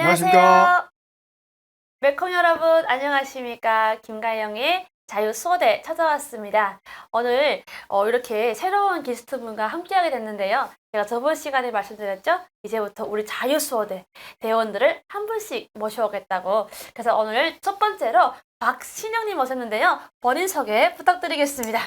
안녕하세요. 안녕하십니까. 웰컴 여러분, 안녕하십니까. 김가영의 자유 수어대 찾아왔습니다. 오늘 어, 이렇게 새로운 게스트분과 함께하게 됐는데요. 제가 저번 시간에 말씀드렸죠? 이제부터 우리 자유 수어대 대원들을 한 분씩 모셔오겠다고. 그래서 오늘 첫 번째로 박신영님 모셨는데요. 본인 소개 부탁드리겠습니다.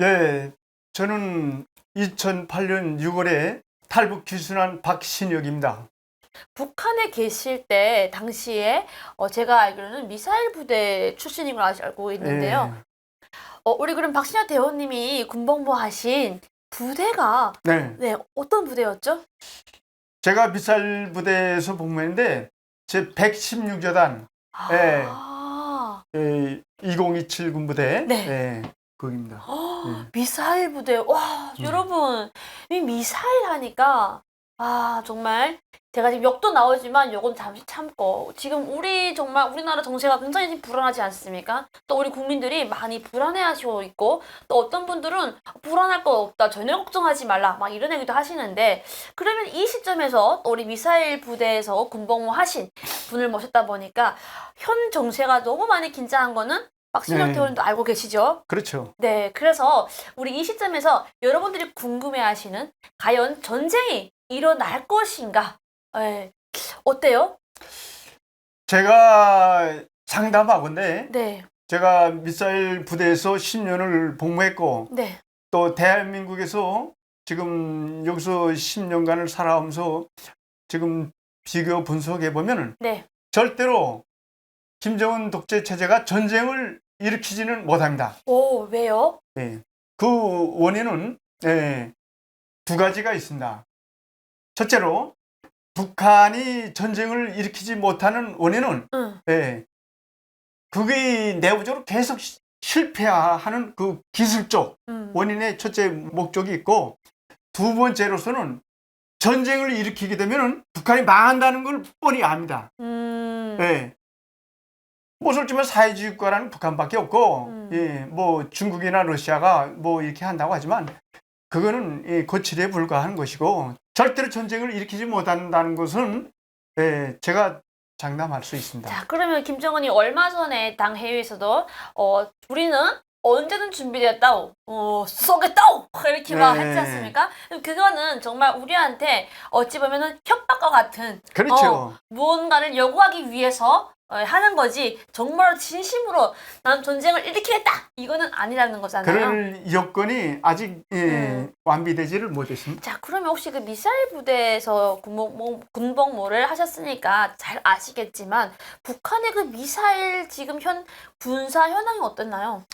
예, 저는 2008년 6월에 탈북 귀순한 박신혁입니다. 북한에 계실 때 당시에 어, 제가 알기로는 미사일 부대 출신인 걸 알- 알고 있는데요. 어, 우리 그럼 박신영 대원님이 군복무 하신 부대가 예, 네, 네 어떤 부대였죠? 제가 미사일 부대에서 복무했는데 제 116여단 네. 아, 예, 2027 군부대 네. 예, 거기입니다. 헉, 네. 미사일 부대 와 음. 여러분 이 미사일 하니까 아 정말 제가 지금 욕도 나오지만 요건 잠시 참고 지금 우리 정말 우리나라 정세가 굉장히 지금 불안하지 않습니까? 또 우리 국민들이 많이 불안해하시고 있고 또 어떤 분들은 불안할 거 없다 전혀 걱정하지 말라 막 이런 얘기도 하시는데 그러면 이 시점에서 또 우리 미사일 부대에서 군복무 하신 분을 모셨다 보니까 현 정세가 너무 많이 긴장한 거는 박신영 네. 대원도 알고 계시죠? 그렇죠. 네, 그래서 우리 이 시점에서 여러분들이 궁금해하시는 과연 전쟁이 일어날 것인가? 네. 어때요? 제가 상담하건데 네, 제가 미사일 부대에서 10년을 복무했고 네, 또 대한민국에서 지금 여기서 10년간을 살아오면서 지금 비교 분석해 보면은 네. 절대로 김정은 독재 체제가 전쟁을 일으키지는 못합니다. 오, 왜요? 예. 그 원인은 예, 두 가지가 있습니다. 첫째로 북한이 전쟁을 일으키지 못하는 원인은 응, 예, 그게 내부적으로 계속 시- 실패하는 그 기술적 음. 원인의 첫째 목적이 있고 두 번째로서는 전쟁을 일으키게 되면 북한이 망한다는 걸 뻔히 압니다. 음, 예. 뭐 솔직히 사회주의 국가라는 북한밖에 없고, 음. 예, 뭐 중국이나 러시아가 뭐 이렇게 한다고 하지만 그거는 예, 거칠에 불과한 것이고 절대로 전쟁을 일으키지 못한다는 것은 예, 제가 장담할 수 있습니다. 자, 그러면 김정은이 얼마 전에 당 회의에서도 어, 우리는 언제든 준비되었다고, 어, 쏘겠다고 이렇게 막 네. 했지 않습니까? 그거는 정말 우리한테 어찌 보면은 협박과 같은 그렇죠. 어, 무언가를 요구하기 위해서 어, 하는 거지 정말 진심으로 난 전쟁을 일으키겠다 이거는 아니라는 거잖아요. 그럴 여건이 아직 예, 음. 완비되지를 못했습니다. 자 그러면 혹시 그 미사일 부대에서 군복, 군복무를 하셨으니까 잘 아시겠지만 북한의 그 미사일 지금 현 군사 현황이 어땠나요?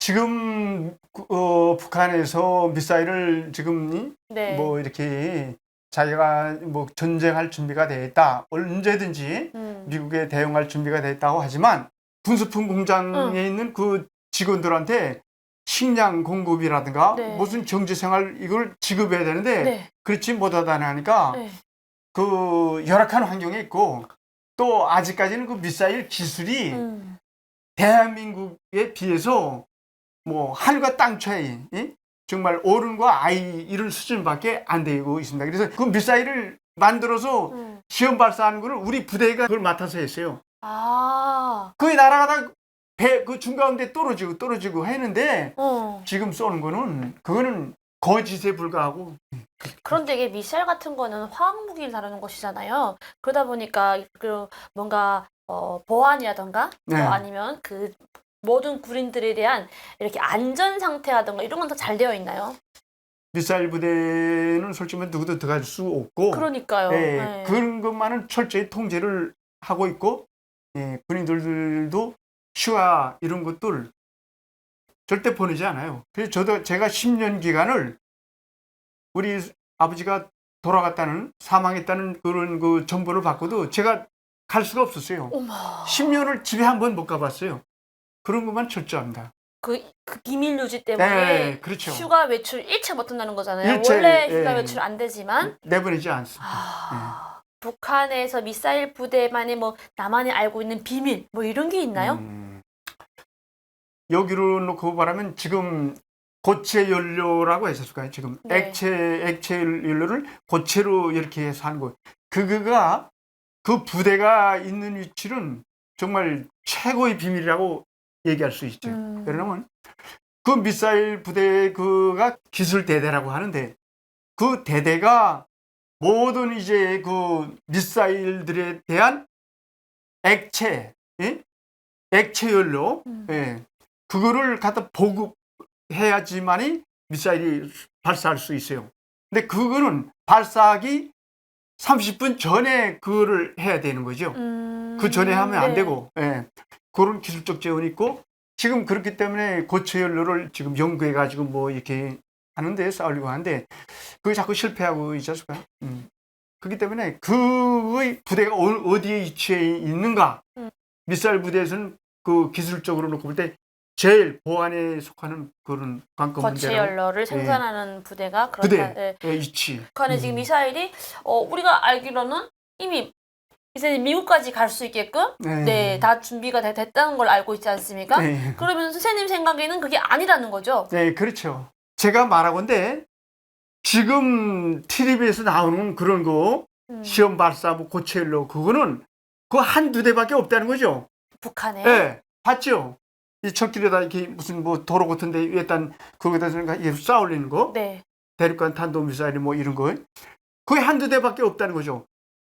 지금 어, 북한에서 미사일을 지금 네. 뭐 이렇게 자기가 뭐 전쟁할 준비가 돼 있다. 언제든지 음. 미국에 대응할 준비가 돼 있다고 하지만 군수품 공장에 응. 있는 그 직원들한테 식량 공급이라든가 네. 무슨 경제 생활 이걸 지급해야 되는데 네. 그렇지 못하다니까 네. 그 열악한 환경에 있고 또 아직까지는 그 미사일 기술이 음. 대한민국에 비해서 뭐 하늘과 땅 차이 이? 정말 어른과 아이 이런 수준밖에 안 되고 있습니다. 그래서 그 미사일을 만들어서 음. 시험 발사하는 거를 우리 부대가 그걸 맡아서 했어요. 아. 그게 날아가다 배 그 중가운데 떨어지고 떨어지고 했는데 어. 지금 쏘는 거는 그거는 거짓에 불과하고 그런데 이게 미사일 같은 거는 화학 무기를 다루는 것이잖아요. 그러다 보니까 그 뭔가 어, 보안이라던가 네. 어, 아니면 그 모든 군인들에 대한 이렇게 안전 상태라던가 이런 건 다 잘 되어 있나요? 미사일 부대는 솔직히 말해 누구도 들어갈 수 없고 그러니까요. 예, 네. 그런 것만은 철저히 통제를 하고 있고 예, 군인들도 휴가 이런 것들 절대 보내지 않아요. 그래서 저도 제가 10년 기간을 우리 아버지가 돌아갔다는 사망했다는 그런 그 정보를 받고도 제가 갈 수가 없었어요. 어머. 10년을 집에 한 번 못 가봤어요. 그런 것만 철저합니다. 그, 그 비밀 유지 때문에 네, 그렇죠. 휴가 외출 일체 못 한다는 거잖아요. 일체, 원래 휴가 예. 외출 안 되지만 내보내지 않습니다. 아, 북한에서 미사일 부대만의 뭐 나만이 알고 있는 비밀 뭐 이런 게 있나요? 음, 여기로 놓고 말하면 지금 고체 연료라고 했었을까요? 지금 네. 액체 액체 연료를 고체로 이렇게 해서 하는 거. 그거가 그 부대가 있는 위치는 정말 최고의 비밀이라고 얘기할 수 있죠. 음. 왜냐면 그 미사일 부대 그가 기술 대대라고 하는데 그 대대가 모든 이제 그 미사일들에 대한 액체, 예? 액체 연료, 음. 예. 그거를 갖다 보급해야지만이 미사일이 발사할 수 있어요. 근데 그거는 발사하기 30분 전에 그거를 해야 되는 거죠. 음. 그 전에 하면 안 네. 되고, 예. 그런 기술적 재원이 있고, 지금 그렇기 때문에 고체 연료를 지금 연구해 가지고 뭐 이렇게 하는데 싸우려고 하는데, 그게 자꾸 실패하고 있지 않습니까? 음. 그렇기 때문에 그의 부대가 어- 어디에 위치해 있는가, 음. 미사일 부대에서는 그 기술적으로 놓고 볼 때 제일 보안에 속하는 그런 관건 문제라고. 연료를 생산하는 부대가 그렇다. 부대. 예. 예, 위치. 북한의 음. 지금 미사일이 어, 우리가 알기로는 이미 이제 미국까지 갈 수 있게끔 네. 네, 다 준비가 돼- 됐다는 걸 알고 있지 않습니까? 네. 그러면 선생님 생각에는 그게 아니라는 거죠. 네, 그렇죠. 제가 말하건데 지금 TV에서 나오는 그런 거 음, 시험 발사 뭐 고체연료 그거는 그 한두 대밖에 없다는 거죠. 북한에. 예. 봤죠? 이 철길에다 이렇게 무슨 뭐 도로 같은 데 일단 거기다 이렇게 쏴 올리는 거 네. 대륙간 탄도 미사일 뭐 이런 거 그게 한두 대밖에 없다는 거죠.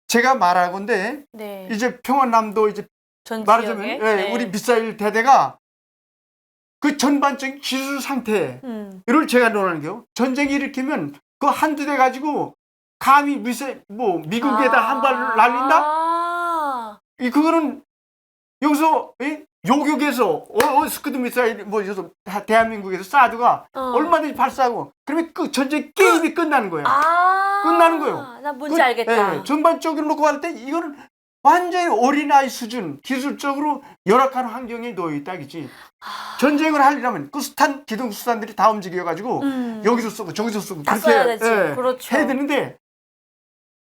제가 말하건데 네. 이제 평안남도 이제 전 말하자면 지역에. 예, 네. 우리 미사일 대대가 그 전반적인 기술 상태 음. 이걸 제가 논하는 게요. 전쟁 일으키면 그 한두 대 가지고 감히 미세 뭐 미국에다 한발 날린다? 아. 이 그거는 여기서 예? 요격에서 어, 어 스크드 미사일 뭐 여기서 다- 대한민국에서 사드가 어. 얼마든지 발사하고 그러면 그 전쟁 게임이 끝나는 거예요. 아. 끝나는 거예요. 나 뭔지 그- 알겠다. 예, 전반적으로 놓고 볼때 이거는 완전히 어린아이 수준 기술적으로 열악한 환경에 놓여 있다 이지 아. 전쟁을 하려면 그 수탄 기동 수단들이 다 움직여 가지고 음. 여기서 쏘고 저기서 쏘고 다 그렇게 써야 되지. 예, 그렇죠. 해야 되는데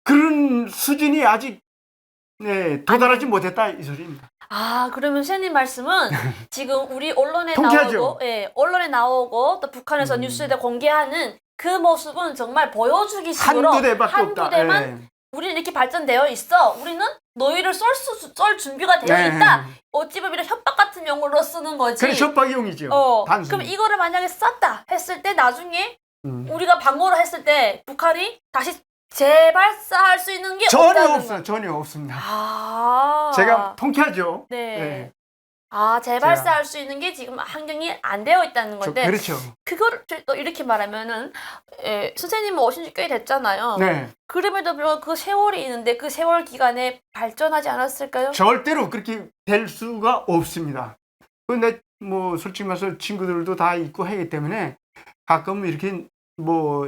그런 수준이 아직 네, 도달하지 못했다 이 소리입니다. 아, 그러면 선생님 말씀은 지금 우리 언론에 통쾌하죠? 나오고, 예, 언론에 나오고 또 북한에서 음. 뉴스에 공개하는 그 모습은 정말 보여주기 식으로 한두 대밖에 없다. 대만 예. 우리는 이렇게 발전되어 있어. 우리는 너희를 쏠, 수, 쏠 준비가 되어 네. 있다. 어찌 보면 이런 협박 같은 용어로 쓰는 거지. 그래 협박용이죠. 어, 단순히. 그럼 이거를 만약에 쐈다 했을 때 나중에 음. 우리가 방어를 했을 때 북한이 다시 재발사할 수 있는 게 전혀 없다는 없어요. 거. 전혀 없습니다. 아. 제가 통쾌하죠. 네. 예. 아, 재발사할 수 있는 게 지금 환경이 안 되어 있다는 저- 건데 그렇죠. 그거를 또 이렇게 말하면은 에, 선생님은 오신 지 꽤 됐잖아요. 네. 그럼에도 불구하고 그 세월이 있는데 그 세월 기간에 발전하지 않았을까요? 절대로 그렇게 될 수가 없습니다. 근데 뭐 솔직히 말해서 친구들도 다 있고 하기 때문에 가끔 이렇게 뭐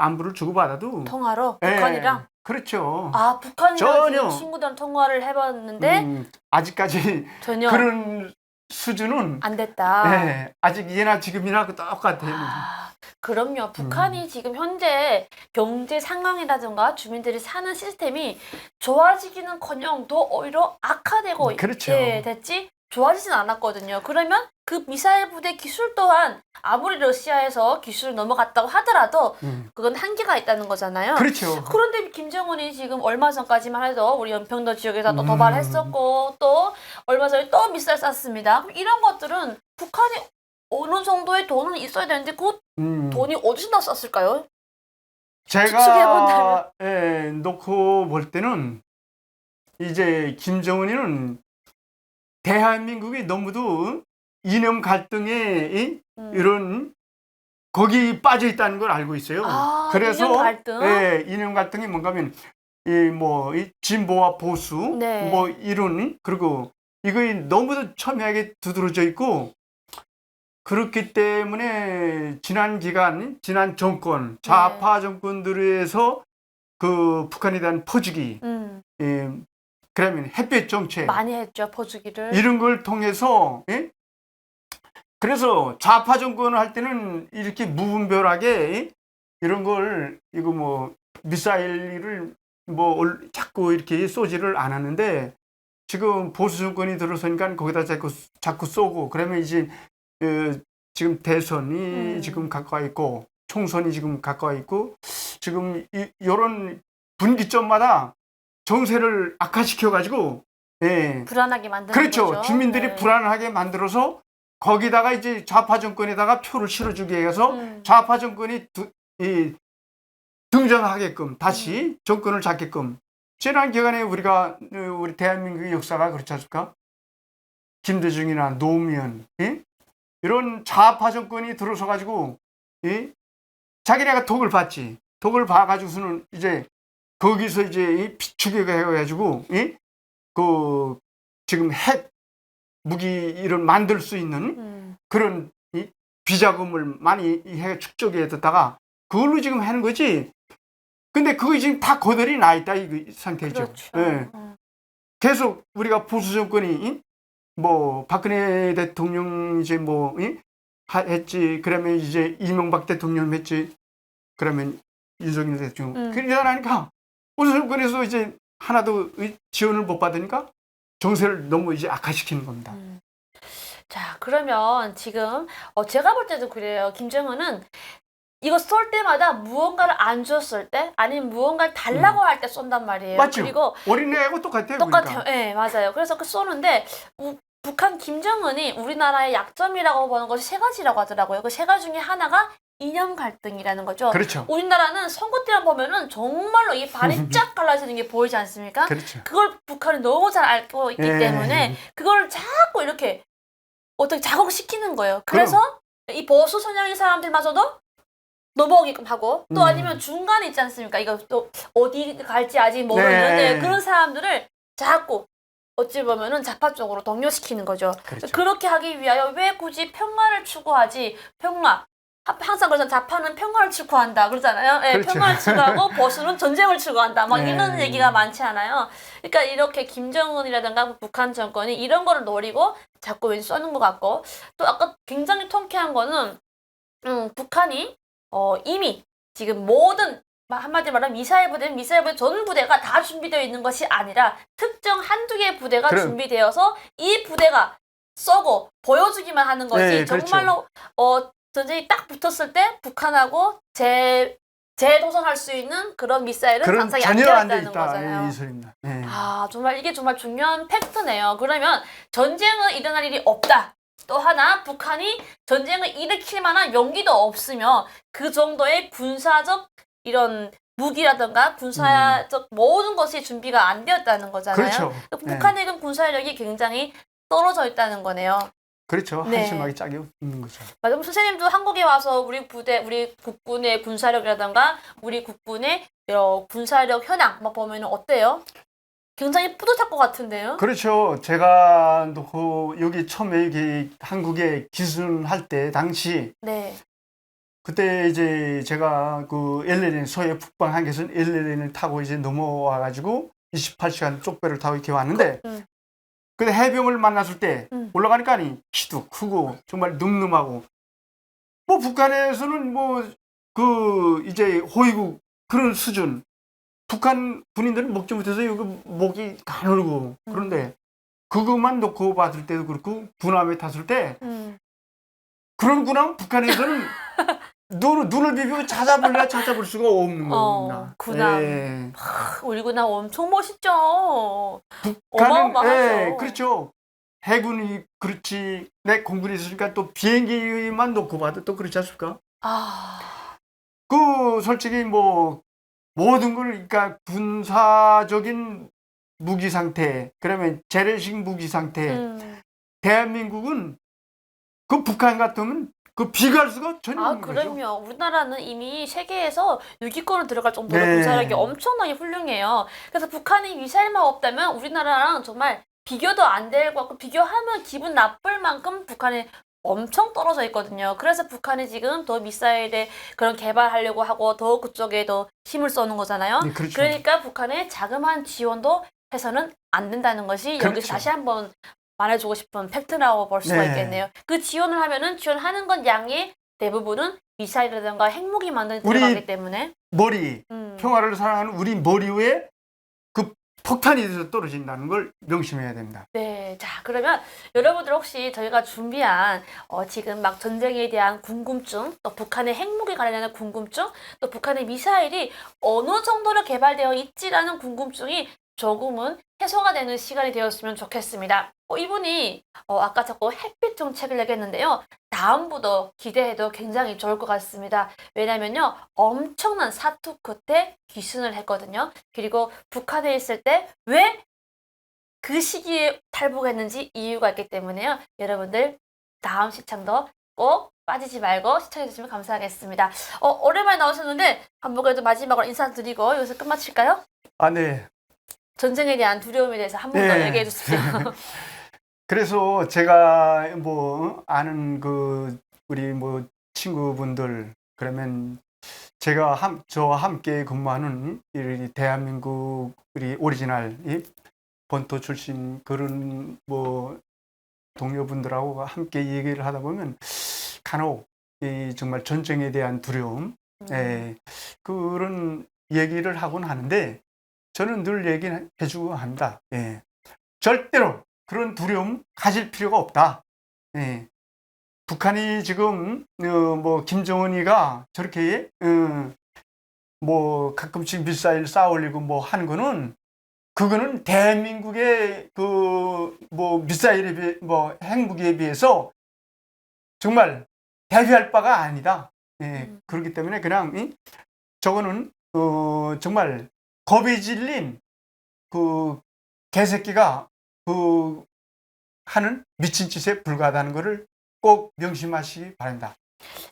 안부를 주고받아도 통화로 예, 북한이랑 그렇죠. 아 북한이랑 전혀. 지금 친구들랑 통화를 해봤는데 음, 아직까지 전혀 그런 수준은 안 됐다. 예, 아직 예나 지금이나 그 똑같아요. 아, 그럼요. 음. 북한이 지금 현재 경제 상황이라든가 주민들이 사는 시스템이 좋아지기는커녕 더 오히려 악화되고 그렇죠. 예, 됐지 좋아지진 않았거든요. 그러면 그 미사일 부대 기술 또한 아무리 러시아에서 기술 넘어갔다고 하더라도 음, 그건 한계가 있다는 거잖아요. 그렇죠. 그런데 김정은이 지금 얼마 전까지만 해도 우리 연평도 지역에서 또 음. 도발했었고 또 얼마 전에 또 미사일 쐈습니다. 이런 것들은 북한이 어느 정도의 돈은 있어야 되는데 그 음, 돈이 어디서? 추측해본다면. 제가 예, 놓고 볼 때는 이제 김정은이는 대한민국이 너무도 이념 갈등에 이- 음. 이런 거기 빠져 있다는 걸 알고 있어요. 아, 그래서 이념 갈등? 예, 이념 갈등이 뭔가면 이뭐 이 진보와 보수 네. 뭐 이런 그리고 이거 너무도 첨예하게 두드러져 있고 그렇기 때문에 지난 기간 지난 정권 좌파 정권들에서 그 북한에 대한 퍼주기 음, 예, 그러면 햇볕 정책 많이 했죠 퍼주기를. 이런 걸 통해서 예? 그래서 좌파 정권을 할 때는 이렇게 무분별하게 예? 이런 걸 이거 뭐 미사일을 뭐 올- 자꾸 이렇게 쏘지를 않았는데 지금 보수 정권이 들어서니까 거기다 자꾸 자꾸 쏘고 그러면 이제 어, 지금 대선이 음. 지금 가까이 있고 총선이 지금 가까이 있고 지금 이, 이런 분기점마다 정세를 악화시켜 가지고 예. 불안하게 만드는 그렇죠. 거죠. 주민들이 네. 불안하게 만들어서 거기다가 이제 좌파 정권에다가 표를 실어주게 해서 음. 좌파 정권이 두, 이, 등장하게끔 다시 정권을 잡게끔 지난 기간에 우리가 어, 우리 대한민국의 역사가 그렇지 않습니까? 김대중이나 노무현 예? 이런 좌파 정권이 들어서 가지고 예? 자기네가 독을 봤지 독을 봐가지고서는 이제 거기서 이제 이 비추기가 해가지고 예? 그 지금 핵 무기 이런 만들 수 있는 음. 그런 이 비자금을 많이 해 축적해 뒀다가 그걸로 지금 하는 거지. 근데 그거 지금 다 거덜이 나 있다 이 상태죠. 그렇죠. 예. 음. 계속 우리가 보수 정권이 이? 뭐 박근혜 대통령 이제 뭐 이? 하- 했지. 그러면 이제 이명박 대통령 했지. 그러면 윤석열 대통령. 음. 그러지 않으니까 보수 정권에서 이제 하나도 의- 지원을 못 받으니까 정세를 너무 이제 악화시키는 겁니다. 음. 자, 그러면 지금 어, 제가 볼 때도 그래요. 김정은은 이거 쏠 때마다 무언가를 안 줬을 때 아니면 무언가를 달라고 할때 쏜단 말이에요. 음. 맞죠. 그리고 어린애하고 똑같아요. 똑같아요. 그러니까. 예, 맞아요. 그래서 그 쏘는데 우- 북한 김정은이 우리나라의 약점이라고 보는 것이 세 가지라고 하더라고요. 그 세 가지 중에 하나가 이념 갈등이라는 거죠. 그렇죠. 우리나라는 선거 때만 보면은 정말로 이 발이 쫙 갈라지는 게 보이지 않습니까? 그렇죠. 그걸 북한이 너무 잘 알고 있기 예. 때문에 그걸 자꾸 이렇게 어떻게 자극시키는 거예요. 그래서 이 보수 성향의 사람들마저도 넘어오게끔 하고 또 음. 아니면 중간에 있지 않습니까? 이거 또 어디 갈지 아직 모르는 네. 네, 그런 사람들을 자꾸 어찌 보면은 좌파 쪽으로 동요시키는 거죠. 그렇죠. 그렇게 하기 위하여 왜 굳이 평화를 추구하지? 평화. 하- 항상 그래서 좌파는 평화를 추구한다 그러잖아요. 예, 그렇죠. 평화를 추구하고 보수는 전쟁을 추구한다. 막 네. 이런 얘기가 많지 않아요. 그러니까 이렇게 김정은이라든가 북한 정권이 이런 거를 노리고 자꾸 왠지 쏘는 것 같고 또 아까 굉장히 통쾌한 거는 음, 북한이 어, 이미 지금 모든 마- 한마디로 말하면 미사일 부대, 미사일 부대 전 부대가 다 준비되어 있는 것이 아니라 특정 한두 개의 부대가 그럼. 준비되어서 이 부대가 쏘고 보여주기만 하는 것이 네, 그렇죠. 정말로 어, 전쟁이 딱 붙었을 때 북한하고 재 재도전할 수 있는 그런 미사일은 그런 상상이 안 있다 거잖아요. 이 소리입니다. 예. 아, 정말 이게 정말 중요한 팩트네요. 그러면 전쟁은 일어날 일이 없다. 또 하나, 북한이 전쟁을 일으킬 만한 용기도 없으며 그 정도의 군사적 이런 무기라든가 군사적 모든 것이 준비가 안 되었다는 거잖아요. 음. 그렇죠. 또 북한의 그 군사력이 굉장히 떨어져 있다는 거네요. 그렇죠. 네. 한심하게 짝이 있는 거죠. 맞아. 그럼 선생님도 한국에 와서 우리 부대, 우리 국군의 군사력이라든가 우리 국군의 어, 군사력 현황 막 보면 어때요? 굉장히 뿌듯할 것 같은데요? 그렇죠. 제가 그 여기 처음에 여기 한국에 기순할 때 당시 네. 그때 이제 제가 그 LLN 서해 북방 한계선 LLN을 타고 이제 넘어와 가지고 28시간 쪽배를 타고 이렇게 왔는데 음. 근데 해병을 만났을 때 음. 올라가니까니 키도 크고 정말 늠름하고 뭐 북한에서는 뭐 그 이제 호위국 그런 수준 북한 군인들은 먹지 못해서 여기 목이 가늘고 그런데 그것만 놓고 봤을 때도 그렇고 군함에 탔을 때 음. 그런 군함 북한에서는 눈, 눈을 비비고 찾아볼래 찾아볼 수가 없는 어, 겁니다. 군함. 예. 크, 우리 군함 엄청 멋있죠. 북한은 어마어마하죠. 예, 그렇죠. 해군이 그렇지. 내 공군이 있으니까 또 비행기만 놓고 봐도 또 그렇지 않습니까? 아, 그 솔직히 뭐 모든 걸 그러니까 군사적인 무기 상태 그러면 재래식 무기 상태 음. 대한민국은 그 북한 같으면 그 비교할 수가 전혀 아, 없는 거죠. 그럼요. 우리나라는 이미 세계에서 6위권을 들어갈 정도로 네. 군사력이 엄청나게 훌륭해요. 그래서 북한이 미사일만 없다면 우리나라랑 정말 비교도 안 될 것 같고 비교하면 기분 나쁠 만큼 북한이 엄청 떨어져 있거든요. 그래서 북한이 지금 더 미사일에 그런 개발하려고 하고 더 그쪽에 더 힘을 쏘는 거잖아요. 네, 그렇죠. 그러니까 북한의 자그마한 지원도 해서는 안 된다는 것이 그렇죠. 여기서 다시 한번 말해주고 싶은 팩트라고 볼 수가 네. 있겠네요. 그 지원을 하면은 지원하는 건 양의 대부분은 미사일이라든가 핵무기 만드는 우리 들어가기 때문에 머리 음. 평화를 사랑하는 우리 머리 위에 그 폭탄이 떨어진다는 걸 명심해야 됩니다. 네, 자 그러면 여러분들 혹시 저희가 준비한 어, 지금 막 전쟁에 대한 궁금증, 또 북한의 핵무기 관련한 궁금증, 또 북한의 미사일이 어느 정도로 개발되어 있지라는 궁금증이 조금은 해소가 되는 시간이 되었으면 좋겠습니다. 어, 이분이 어, 아까 자꾸 햇빛 정책을 얘기했는데요. 다음부터 기대해도 굉장히 좋을 것 같습니다. 왜냐면요, 엄청난 사투 끝에 귀순을 했거든요. 그리고 북한에 있을 때왜 그 시기에 탈북했는지 이유가 있기 때문에요. 여러분들 다음 시청도 꼭 빠지지 말고 시청해주시면 감사하겠습니다. 어, 오랜만에 나오셨는데 그래도 마지막으로 인사드리고 여기서 끝마칠까요? 아, 네. 전쟁에 대한 두려움에 대해서 한 번더 네. 얘기해 주십시오. 그래서 제가 뭐 아는 그 우리 뭐 친구분들 그러면 제가 함, 저와 함께 근무하는 이 대한민국 우리 오리지널 이 본토 출신 그런 뭐 동료분들하고 함께 얘기를 하다 보면 간혹 이 정말 전쟁에 대한 두려움 예, 그런 얘기를 하곤 하는데 저는 늘 얘기해주고 합니다. 예. 절대로 그런 두려움 가질 필요가 없다. 예. 북한이 지금 어, 뭐 김정은이가 저렇게 어, 뭐 가끔씩 미사일 쌓아 올리고 뭐 하는 거는 그거는 대한민국의 그 뭐 미사일에 비해 뭐 핵무기에 비해서 정말 대비할 바가 아니다. 예, 음. 그렇기 때문에 그냥 이? 저거는 어, 정말 겁이 질린 그 개새끼가 그 하는 미친 짓에 불과하다는 것을 꼭 명심하시기 바랍니다.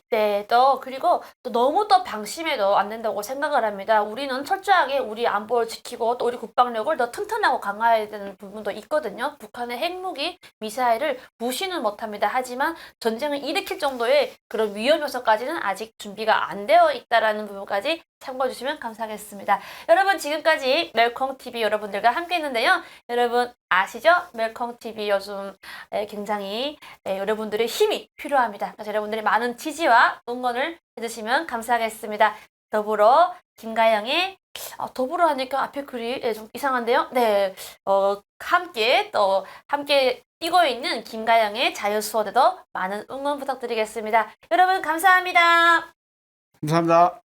네, 또 그리고 또 너무 또 방심해도 안 된다고 생각을 합니다. 우리는 철저하게 우리 안보를 지키고 또 우리 국방력을 더 튼튼하고 강화해야 되는 부분도 있거든요. 북한의 핵무기, 미사일을 무시는 못합니다. 하지만 전쟁을 일으킬 정도의 그런 위험 요소까지는 아직 준비가 안 되어 있다라는 부분까지 참고해 주시면 감사하겠습니다. 여러분 지금까지 멜콩 TV 여러분들과 함께 했는데요. 여러분 아시죠? 멜콩 TV 요즘 에, 굉장히 에, 여러분들의 힘이 필요합니다. 그래서 여러분들의 많은 지지와 응원을 해주시면 감사하겠습니다. 더불어 김가영의 어, 더불어 하니까 앞에 글이 예, 좀 이상한데요. 네, 어, 함께 또 함께 뛰고 있는 김가영의 자유수호대도 많은 응원 부탁드리겠습니다. 여러분 감사합니다. 감사합니다.